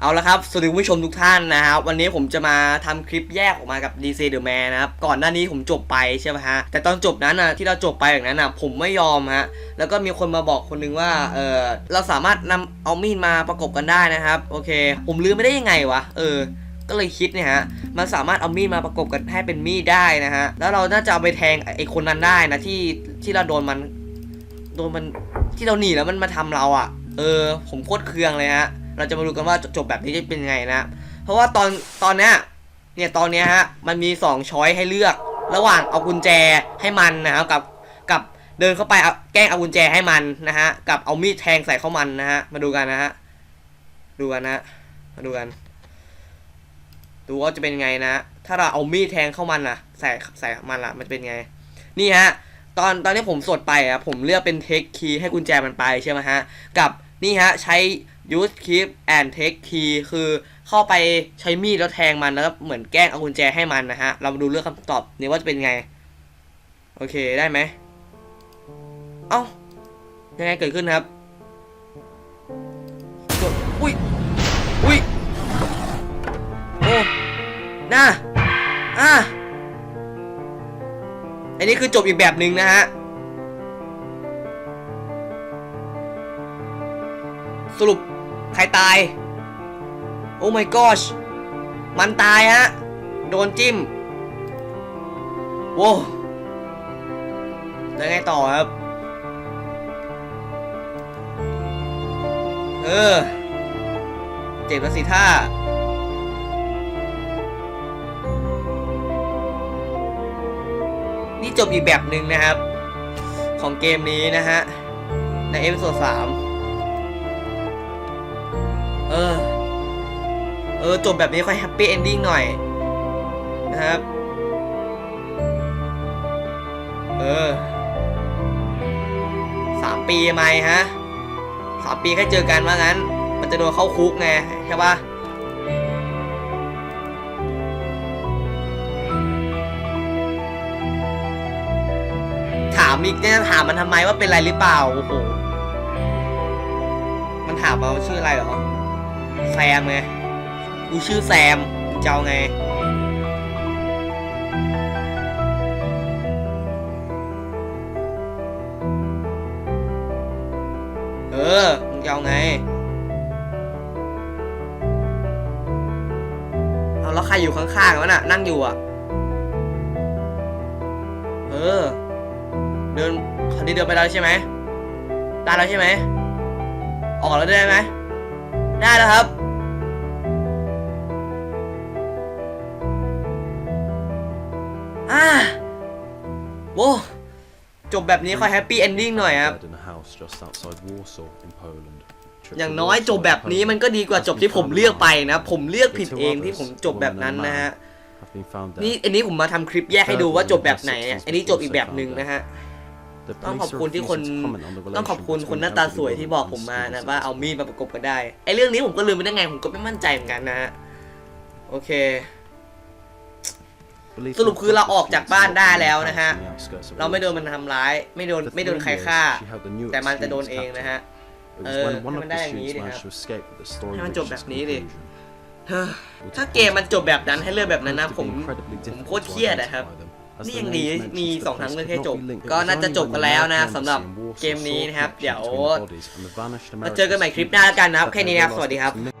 เอาละครับ สวัสดีผู้ชมทุกท่านนะครับ วันนี้ผมจะมาทำคลิปแยกออกมากับ DC The Man นะครับ ก่อนหน้านี้ผมจบไปใช่ไหมฮะ แต่ตอนจบนั้นนะที่เราจบไปอย่างนั้นนะผมไม่ยอมฮะ แล้วก็มีคนมาบอกคนนึงว่า เออเราสามารถนำเอามีดมาประกบกันได้นะครับ โอเค ผมลืมไม่ได้ยังไงวะ เออ ก็เลยคิดเนี่ยฮะ มันสามารถเอามีดมาประกบกันให้เป็นมีดได้นะฮะ แล้วเราน่าจะเอาไปแทงไอ้คนนั้นได้นะที่ที่เราโดนมัน โดนมันที่เราหนีแล้วมันมาทำเราอะ่ะ เออ ผมโคตรเคืองเลยฮะ เราจะมาดูกันว่าจบแบบนี้จะเป็นยังไงนะ เพราะว่าตอนตอนเนี้ยเนี่ยตอนเนี้ยฮะมันมีสองช้อยให้เลือก ระหว่างเอากุญแจให้มันนะครับกับกับเดินเข้าไปเอาแกล้งเอากุญแจให้มันนะฮะกับเอามีดแทงใส่เข้ามันนะฮะมาดูกันนะฮะดูกันนะมาดูกันดูว่าจะเป็นยังไงนะ ถ้าเราเอามีดแทงเข้ามันนะใส่ใส่มันละมันจะเป็นไง นี่ฮะ ตอนตอนที่ผมสดไปอะผมเลือกเป็นเทคคีย์ให้กุญแจมันไปใช่ไหมฮะ กับนี่ฮะใช้ use keep and take key คือเข้าไปใช้มีดแล้วแทงมันแล้วก็เหมือนแกล้งเอากุญแจให้มันนะฮะ เรามาดูเลือกคำตอบนี้ว่าจะเป็นไง โอเคได้ไหม เอ้า ยังไงเกิดขึ้นครับ อุ้ย อุ้ย โอ้ น่า อะอันนี้คือจบอีกแบบหนึ่งนะฮะสรุป ใครตาย โอ้ my gosh มันตายฮะ โดนจิ้มโว้แล้วไงต่อครับ เออ เจ็บแล้วสิท่านี่จบอีกแบบหนึ่งนะครับ ของเกมนี้นะฮะ ในเอพิโซดสาม ออจบแบบนี้ค่อยแฮปปี้เอนดิ้งหน่อยนะครับ เออสามปีไหมฮะสามปีแค่เจอกันว่างั้น มันจะโดนเข้าคุกไงใช่ปะถามอีกเนี่ยถามมันทำไมว่าเป็นไรหรือเปล่าโอ้โหมันถามมาว่าชื่ออะไรเหรอแซมไง กูชื่อแซมมึงจะเอาไง เออมึงจะเอาไง เอาแล้วใครอยู่ข้างๆวะน่ะ นั่งอยู่อะ เออ เดินคนนี้เดินไปแล้วใช่ไหมได้แล้วใช่ไหม ออกแล้วได้ไหม ได้แล้วครับ โว้จบแบบนี้ค่อยแฮปปี้เอนดิ้งหน่อยครับ in a house just outside Warsaw in Poland. Trip อย่าง to น้อย Warsaw จบแบบ in นี้ Poland มันก็ดีกว่าจบที่ผมเลือกไปนะ ผมเลือกผิดเองที่ผมจบแบบนั้นนะฮะ have been found นี่ dead. อันนี้ผมมาทำคลิปแยกให้ดูว่าจบแบบไหนอะอันนี้จบอีกแบบหนึ่งนะฮะ The ต้องขอบ police are คุณที่คน refusing to comment on the ต้องขอบคุณ relation คนห between น้าตาสวย elderly ที่บอก women ผม and มานะ students. ว่าเอามีดมาประกบกันได้ ไอเรื่องนี้ผมก็ลืมไปได้ไงผมก็ไม่มั่นใจเหมือนกันนะฮะ โอเค Believed สรุป in คือเราออกจากบ้านได้แล้วนะฮะ on the outskirts of เราไม่โดนมัน Warsaw. ทำร้าย ไม่โดน For ไม่โดน three ใคร years, ฆ่า she held the Newark แต่มันจะโดน students' เองนะ captive. ฮะ It เอ was อ when ให้ one มั of นได้ the อย่างนี้ students ดิครับ managed to escape that the story ให้มันจบ reached แบบ its นี้ดิ conclusion. เฮ้อถ้าเกมมันจบแบบนั้นให้เลือกแบบนั้นนะผมผมโคตรเครียดอะครับนี่ยังดีมีสองครั้งเลือกให้จบ ก็น่าจะจบกันแล้วนะสำหรับเกมนี้นะครับ เดี๋ยวมาเจอกันใหม่คลิปหน้าแล้วกันนะครับ แค่นี้นะครับ สวัสดีครับ